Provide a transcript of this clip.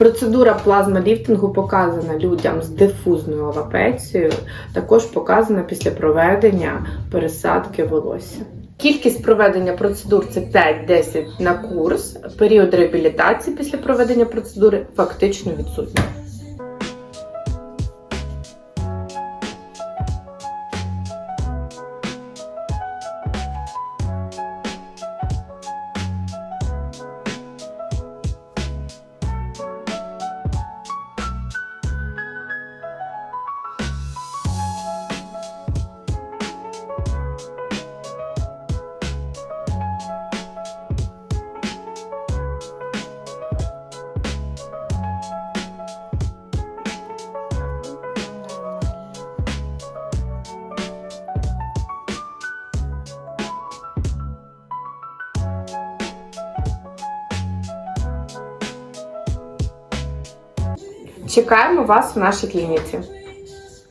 Процедура плазмаліфтингу показана людям з дифузною алапецією, також показана після проведення пересадки волосся. Кількість проведення процедур це 5-10 на курс. Період реабілітації після проведення процедури фактично відсутній. Чекаємо вас в нашій клініці.